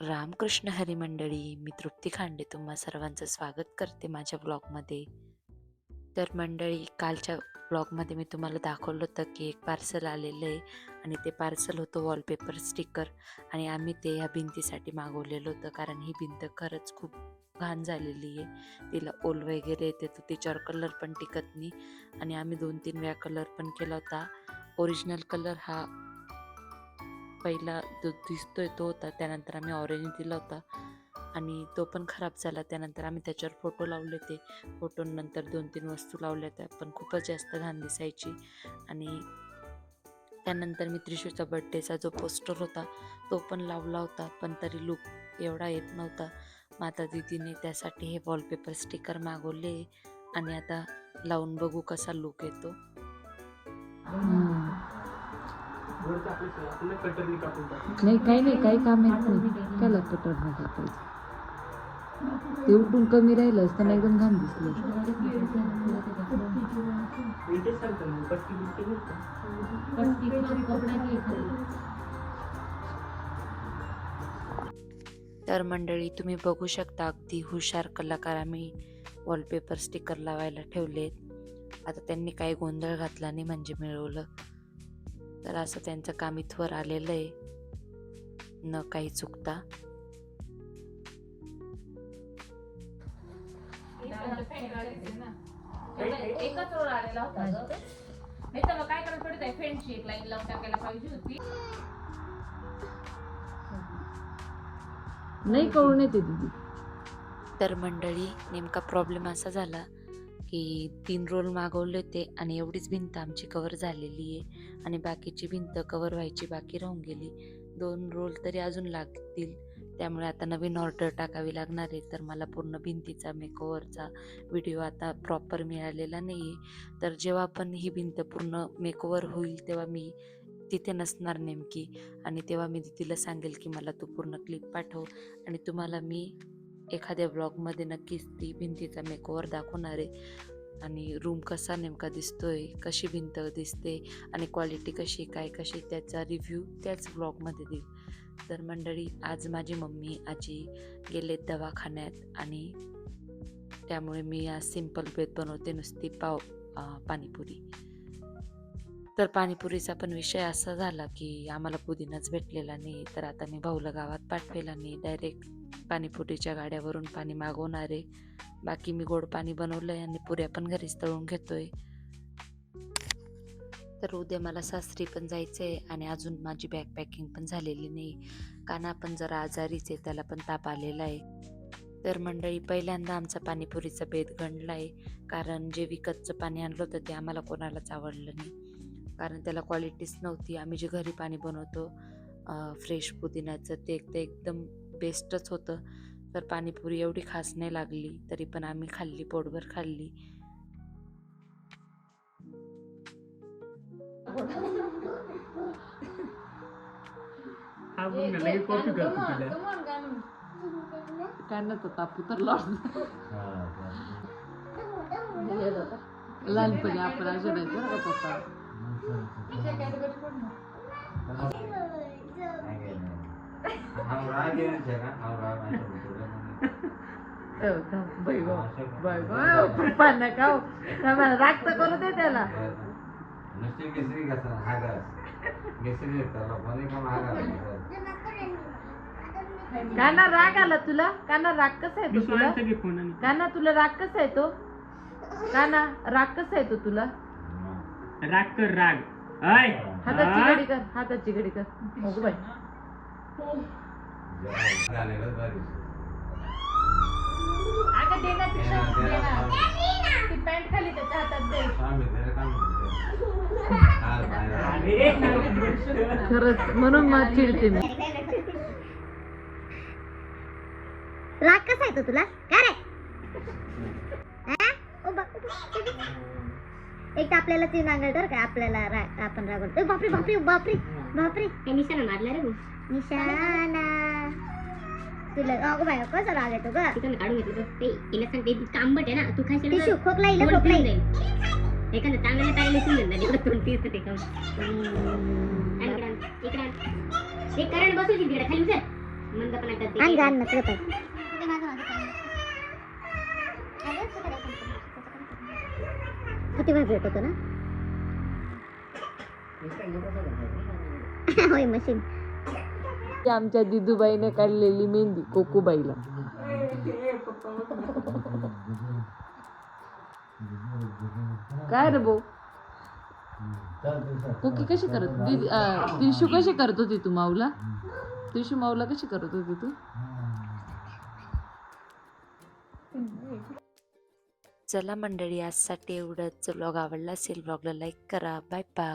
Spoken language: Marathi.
रामकृष्ण हरी मंडळी मी तृप्ती खांडे तुम्हा सर्वांचं स्वागत करते माझ्या ब्लॉगमध्ये. तर मंडळी कालच्या ब्लॉगमध्ये मी तुम्हाला दाखवलं होतं की एक पार्सल आलेलं आहे आणि ते पार्सल होतं वॉलपेपर स्टिकर आणि आम्ही ते ह्या भिंतीसाठी मागवलेलं होतं कारण ही भिंत खरंच खूप घाण झालेली आहे. तिला ओल वगैरे येते तर तिच्यावर कलर पण टिकत नाही आणि आम्ही दोन तीन वेळा कलर पण केला होता. ओरिजिनल कलर हा पहिला जो दिसतोय तो होता त्यानंतर आम्ही ऑरेंज दिला होता. आणि तो पण खराब झाला. त्यानंतर आम्ही त्याच्यावर फोटो लावले होते. फोटोनंतर दोन तीन वस्तू लावल्या होत्या. पण खूपच जास्त घाण दिसायची. आणि त्यानंतर मी त्रिशूचा बड्डेचा जो पोस्टर होता तो पण लावला होता. पण तरी लुक एवढा येत नव्हता. माता दिदीने त्यासाठी हे वॉलपेपर स्टिकर मागवले. आणि आता लावून बघू कसा लुक येतो. नाही काही नाही काही काम येत नाही. त्याला कटर नाही टाकायचं ते उठून कमी राहिलं असतं ना एकदम घाण दिसलं? तर मंडळी तुम्ही बघू शकता अगदी हुशार कलाकार आम्ही वॉलपेपर स्टिकर लावायला ठेवलेत. आता त्यांनी काही गोंधळ घातला नाही म्हणजे मिळवलं. तर असं त्यांचं काम इथवर आलेलं आहे. न काही चुकता. एकच रोल आलेला होता ग. नाही तर मग काय करायला थोडी त्या फ्रेंडची एक लाईन लावून टाकायला पाहिजे होती. नाही कळून येते दीदी. तर मंडळी नेमका प्रॉब्लेम असा झाला की तीन रोल मागवले होते आणि एवढीच भिंत आमची कवर झालेली आहे. आणि बाकीची भिंत कवर व्हायची बाकी राहून गेली. दोन रोल तरी अजून लागतील. त्यामुळे आता नवीन ऑर्डर टाकावी लागणार आहे. तर मला पूर्ण भिंतीचा मेकओव्हरचा व्हिडिओ आता प्रॉपर मिळालेला नाही आहे तर जेव्हा पण ही भिंत पूर्ण मेकओव्हर होईल तेव्हा मी तिथे नसणार नेमकी. आणि तेव्हा मी तिला सांगेल की मला तू पूर्ण क्लिप पाठव. आणि तुम्हाला मी एखाद्या ब्लॉगमध्ये नक्कीच ती भिंतीचा मेकओवर दाखवणार आहे. आणि रूम कसा नेमका दिसतोय कशी भिंत दिसते आणि क्वालिटी कशी काय कशी त्याचा रिव्ह्यू त्याच ब्लॉगमध्ये देईल. तर मंडळी आज माझी मम्मी आजी गेलेत दवाखान्यात आणि त्यामुळे मी आज सिंपल बेत बनवते नुसती पाव पाणीपुरी. तर पाणीपुरीचा पण विषय असा झाला की आम्हाला पुदिनाच भेटलेला नाही तर आता मी भाऊला गावात पाठवेला नाही. डायरेक्ट पाणीपुरीच्या गाड्यावरून पाणी मागवणार आहे. बाकी मी गोड पाणी बनवलं आहे आणि पुऱ्या पण घरीच तळून घेतोय. तर उद्या मला सासरी पण जायचं आहे आणि अजून माझी बॅग पॅकिंग पण झालेली नाही. काना पण जरा आजारीच आहे त्याला पण ताप आलेला आहे. तर मंडळी पहिल्यांदा आमचा पाणीपुरीचा बेत गणला आहे कारण जे विकतचं पाणी आणलं होतं ते आम्हाला कोणालाच आवडलं नाही. कारण त्याला क्वालिटीच नव्हती. आम्ही जे घरी पाणी बनवतो फ्रेश पुदिन्याचं ते ते एकदम बेस्टच होतं. तर पाणीपुरी एवढी खास नाही लागली तरी पण आम्ही खाल्ली पोटभर खाल्ली. हा लहानपणी आपण अशा नाही बरं का पप्पा नका राग तर करू दे त्याला नुसती मिसरी कसा घास मिसरी त्याला कोणी पण घास काना राग आला तुला? काना राग कसा आहे मी तो तुला काना तुला राग कसा आहे तो काना राग कसा आहे तो तुला? राग कर राग आय हाताची? घडी कर हाताची घडी कर बाई झालेलं बरी अगं दे ना ती दे ना, शर्ट, दे दे ना. ना. ती पॅन्ट खाली त्याच्या हातात दे स्वामी त्याला काय म्हणते हाल अरे बाहेर. खरंच म्हणून मग चिडते मी राग कसा येतो तुला काय रे हा? ओ बा- एक तर आपल्याला ते नांगरटर काय आपल्याला रा- आपण रागवतो ए, बापरे बापरे बापरे बापरे. निशाणा मारला रे निशाणा तुला अगो बाय कसा राग येतो ग? काढून घेतलं तर ते हिला सांगते इतकं आंबट आहे ना तू खायचं टिशू खोकला खोकला येईल. एखादं चांगलं एवढं तोंड तीर्थ ते खाऊन. आणि इकडं आण, इकडं आण. ते करंट बसवशील तिकडे खाली उतर. आण कोणी. व्हायब्रेट होतो ना? होय मशीन. आमच्या दिदूबाईने काढलेली मेहंदी कोकूबाईला. काय रे भाऊ? कोकी कशी करत दिदी त्रिशू कशी करत होती तू माऊला? त्रिशू माऊला कशी करत होती तू? चला मंडळी आजसाठी एवढंच. व्लॉग आवडला असेल व्लॉगला लाईक करा. Bye bye